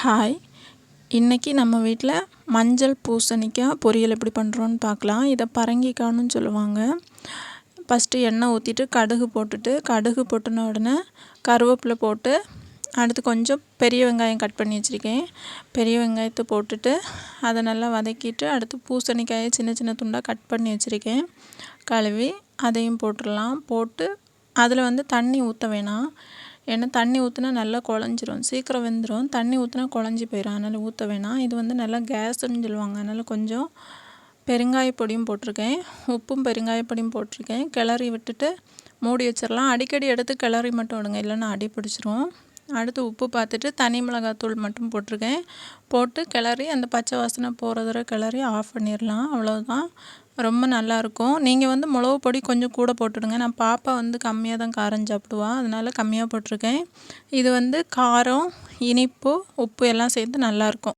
Hi இன்றைக்கி நம்ம வீட்டில் மஞ்சள் பூசணிக்காய் பொரியல் எப்படி பண்ணுறோன்னு பார்க்கலாம் இதை பரங்கிக்காய்னு சொல்லுவாங்க. ஃபஸ்ட்டு எண்ணெய் ஊற்றிட்டு கடுகு போட்டுட்டு கடுகு போட்டுன உடனே கருவேப்பிலை போட்டு அடுத்து கொஞ்சம் பெரிய வெங்காயம் கட் பண்ணி வச்சுருக்கேன். பெரிய வெங்காயத்தை போட்டுட்டு அதை நல்லா வதக்கிட்டு அடுத்து பூசணிக்காயை சின்ன சின்ன துண்டாக கட் பண்ணி வச்சுருக்கேன். கழுவி அதையும் போட்டுடலாம். போட்டு அதில் வந்து தண்ணி ஊற்ற வேணாம். ஏன்னா தண்ணி ஊற்றினா நல்லா குழஞ்சிரும். சீக்கிரம் வெந்துடும் தண்ணி ஊற்றினா குழஞ்சி போயிடும் அதனால் ஊற்ற வேணாம். இது வந்து நல்லா கேஸுன்னு சொல்லுவாங்க. அதனால் கொஞ்சம் பெருங்காய பொடியும் போட்டிருக்கேன். உப்பும் பெருங்காய பொடியும் போட்டிருக்கேன். கிளறி விட்டுட்டு மூடி வச்சிடலாம். அடிக்கடி எடுத்து கிளறி மட்டும் விடுங்க. இல்லைன்னா அடி பிடிச்சிரும். அடுத்து உப்பு பார்த்துட்டு தனி மிளகாத்தூள் மட்டும் போட்டிருக்கேன். போட்டு கிளறி அந்த பச்சை வாசனை போகிற கிளறி ஆஃப் பண்ணிடலாம். அவ்வளோதான் ரொம்ப நல்லாயிருக்கும் நீங்கள் வந்து மிளகு பொடி கொஞ்சம் கூட போட்டுடுங்க. நான் பாப்பா வந்து கம்மியாக தான் காரம் சாப்பிடுவா. அதனால் கம்மியாக போட்டிருக்கேன். இது வந்து காரம் இனிப்பு உப்பு எல்லாம் சேர்த்து நல்லாயிருக்கும்